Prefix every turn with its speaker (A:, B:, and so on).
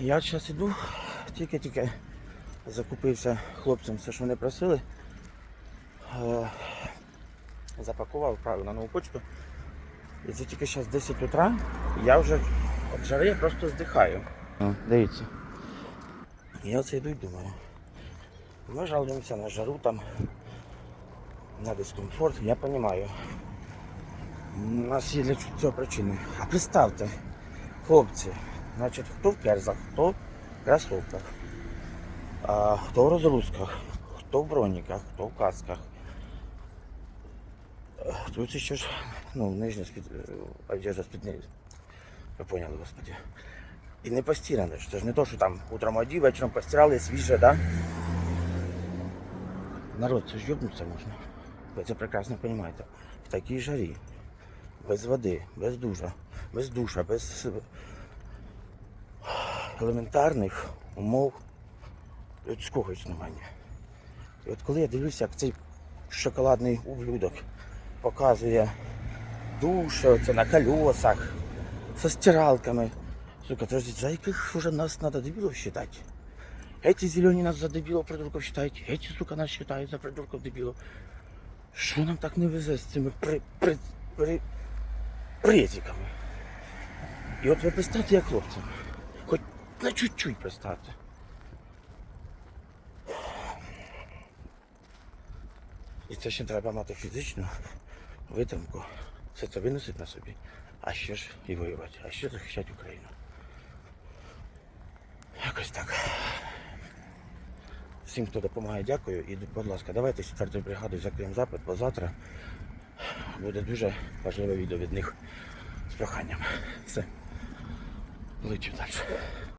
A: Я зараз іду, тільки-тільки закупився хлопцям все, що вони просили. Е, Запакував, на нову почту. І це тільки зараз 10 утра. Я вже від жари я просто здихаю. Дивіться. Я оце йду і думаю. Ми жалуємося на жару там, на дискомфорт, я розумію. У нас є для цього причини. А представте, хлопці, значить, хто в керзах, хто в кросовках, а, хто в розгрузках, хто в броніках, хто в касках. Е, Тут ще ж, ну, нижня спід... е, одежда спід нею. Ви поняли, господи. І не постиране ж. Це ж не то, що там утром одів, вечором постирали, свіже, да? Народ, це ж йобнуться можна. Ви це прекрасно розумієте. В такій жарі, без води, без душа, без душа, без елементарних умов людського існування. І от коли я дивлюся, як цей шоколадний ублюдок показує душ, це на колесах, со стиралками. Сука, подожди, за яких уже нас надо дебилов считать? Эти зелені нас за дебилов придурков считають, эти, сука, нас считають за придурков дебилов. Що нам так не везе з цими при, при, при, презиками? І от ви представте, як хлопцям. На чуть-чуть представте. І це ще треба мати фізичну витримку. Все це виносить на собі. А ще ж і воювати, а ще захищати Україну. Якось так. Всім, хто допомагає, дякую. І, будь ласка, давайте 4 бригаду закриємо запит, бо завтра буде дуже важливе відео від них з проханням. Все. Лечу далі.